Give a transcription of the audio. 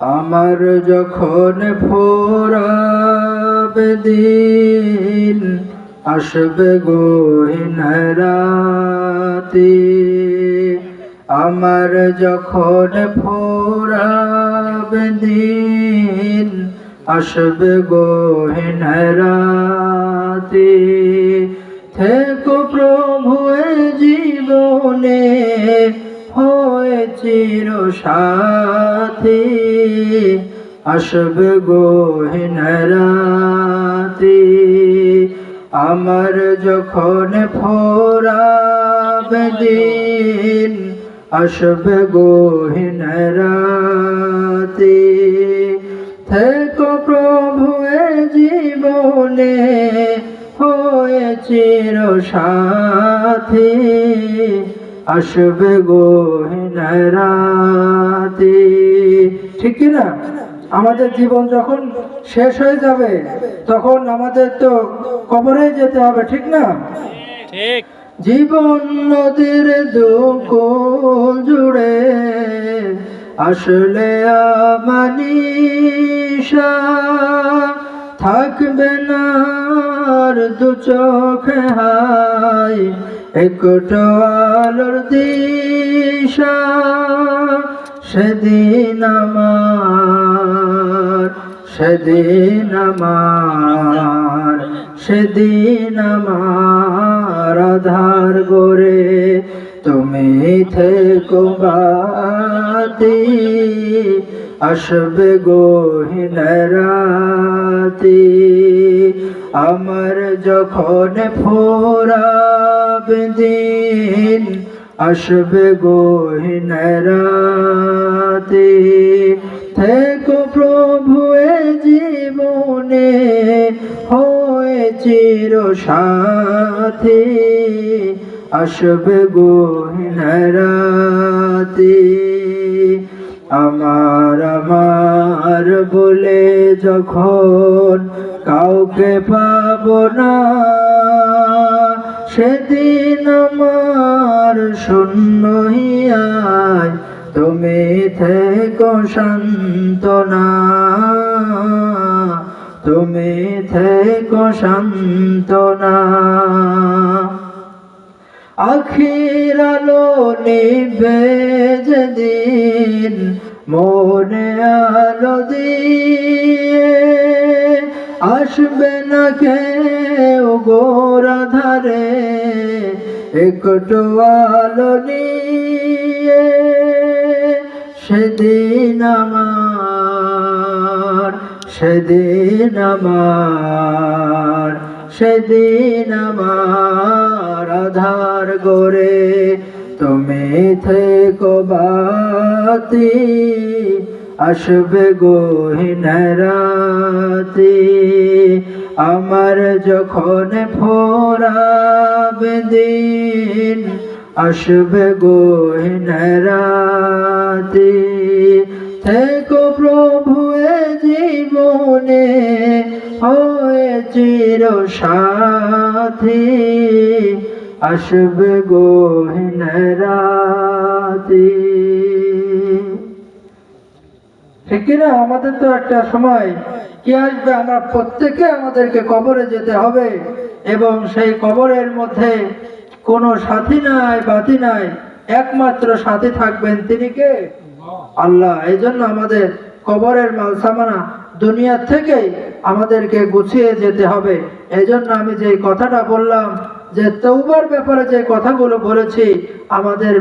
আমার যখন ফোরাবে দিন আসবে গহীন রাতে, আমার যখন ফোরাবে দিন আসবে গহীন রাতে, থেকো প্রভু জীবনে হয়ে চির সাথী আসবে গহীন রাতে আমার যখন ফোরাবে দিন আসবে গহীন রাতে থেকো প্রভু জীবনে হয়ে চির সাথী আসবে গহীন রাতে ঠিক কি না আমাদের জীবন যখন শেষ হয়ে যাবে তখন আমাদের তো কবরে যেতে হবে ঠিক না? ঠিক। জীবন নদীর দুকুল জুড়ে আসলে আমানিশা থাকবে না আর দু চোখে হাই একটো আলোর দিশা। সেদিন আমার সেদিন আমার সেদিন আমার আধার গোরে তুমি থেকো বাতি, আসবে গহীন রাতি। আমার যখন ফোরাবে দিন আসবে গহীন সাথী আসবে গহীন রাতি। আমার আমার বলে যখন কাউকে পাব না, সেদিন আমার শূন্য হিয়ায় তুমি থেকো শান্তনা তুমি থেকো শান্তনা। আখির আলো নিবে যেদিন, মনে আলো দিয়ে। আসবে না কেউ গোরা ধারে একটু আলো নিয়ে। সেদিন আমার সেদিন আমার সেদিন আমার আধার গোরে তুমি থেকো বাতি, আসবে গহীন রাতি। আমার যখন ফোরাবে দিন, আসবে গহীন রাতি। থেকো প্রভু এ জীবনে হয়ে চির সাথী। আসবে গহীন রাতি। ঠিক কিনা আমাদের তো একটা সময় কি আসবে? আমরা প্রত্যেকে আমাদেরকে কবরে যেতে হবে এবং সেই কবরের মধ্যে কোনো সাথী নাই বাতি নাই একমাত্র সাথী থাকবেন তিনি কে? আল্লাহ। এই জন্য আমাদের কবরের মাল সামানা দুনিয়া থেকে আমাদেরকে গুছিয়ে যেতে হবে। এই জন্য আমি যে কথাটা বললাম, যে তৌবার ব্যাপারে যে কথাগুলো বলেছি, আমাদের